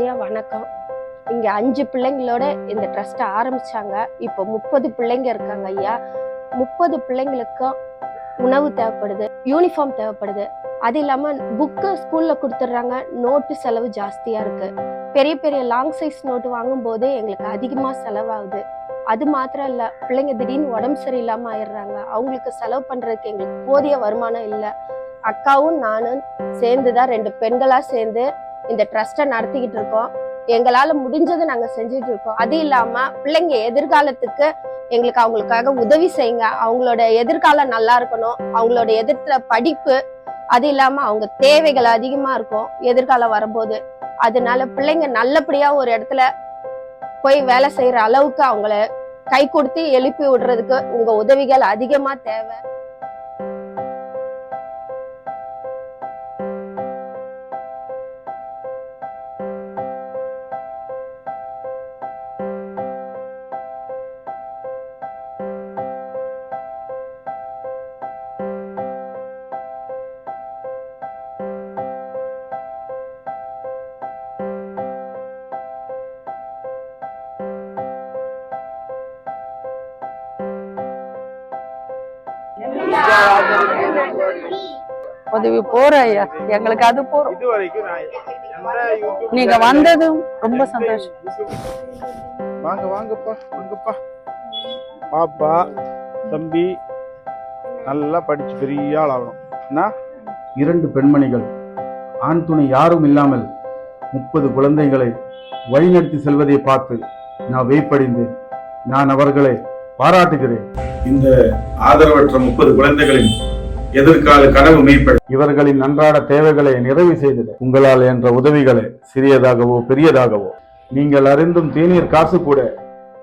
ஐயா வணக்கம். இங்க அஞ்சு பிள்ளைங்களோட இந்த ட்ரஸ்ட்டை ஆரம்பிச்சாங்க. இப்போ முப்பது பிள்ளைங்க இருக்காங்க ஐயா. முப்பது பிள்ளைங்களுக்கும் உணவு தேவைப்படுது யூனிஃபார்ம் தேவைப்படுது. அது இல்லாம புக்கு ஸ்கூல்ல கொடுத்துட்றாங்க. நோட்டு செலவு ஜாஸ்தியா இருக்கு. பெரிய பெரிய லாங் சைஸ் நோட்டு வாங்கும்போது எங்களுக்கு அதிகமா செலவாகுது. அது மாத்திரம் இல்ல பிள்ளைங்க திடீர்னு உடம்பு சரியில்லாம ஆயிடுறாங்க. அவங்களுக்கு செலவு பண்றதுக்கு எங்களுக்கு போதிய வருமானம் இல்ல. அக்காவும் நானும் சேர்ந்து தான் ரெண்டு பெண்களா சேர்ந்து இந்த ட்ரஸ்ட்டை நடத்திக்கிட்டு இருக்கோம். எங்களால முடிஞ்சதை நாங்க செஞ்சுட்டு இருக்கோம். அது இல்லாம பிள்ளைங்க எதிர்காலத்துக்கு எங்களுக்கு அவங்களுக்காக உதவி செய்யுங்க. அவங்களோட எதிர்காலம் நல்லா இருக்கணும். அவங்களோட எதிர்த்துல படிப்பு அது இல்லாம அவங்க தேவைகள் அதிகமா இருக்கும். எதிர்காலம் வரும்போது. அதனால பிள்ளைங்க நல்லபடியா ஒரு இடத்துல போய் வேலை செய்யற அளவுக்கு அவங்கள கை கொடுத்து எழுப்பி விடுறதுக்கு உங்க உதவிகள் அதிகமா தேவை. உதவி போற ஐயா. எங்களுக்கு அது போறோம். நீங்க வந்ததும் ரொம்ப சந்தோஷம். வாங்க வாங்கப்பா வாங்கப்பா. பாப்பா தம்பி நல்லா படிச்சு பெரிய ஆள் ஆகணும் இரண்டு பெண்மணிகள் ஆண் துணை யாரும் இல்லாமல் முப்பது குழந்தைகளை வழிநடத்தி செல்வதை பார்த்து நான் வேப்படைந்தேன் நான் அவர்களை பாராட்டுகிறேன். இந்த ஆதரவற்ற முப்பது குழந்தைகளின் எதிர்கால கனவு மெய்ப்பட இவர்களின் அன்றாட தேவைகளை நிறைவு செய்தது உங்களால் என்ற உதவிகளை சிறியதாகவோ பெரியதாகவோ. நீங்கள் அறிந்தும் தேநீர் காசு கூட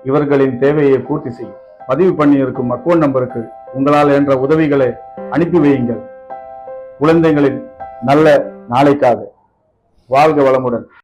இவர்களின் தேவையை பூர்த்தி செய்யும் பதிவு பண்ணியிருக்கும் அக்கௌண்ட் நம்பருக்கு உங்களால் என்ற உதவிகளை அனுப்பி வையுங்கள். குழந்தைகளின் நல்ல நாளைக்காக. வாழ்க வளமுடன்.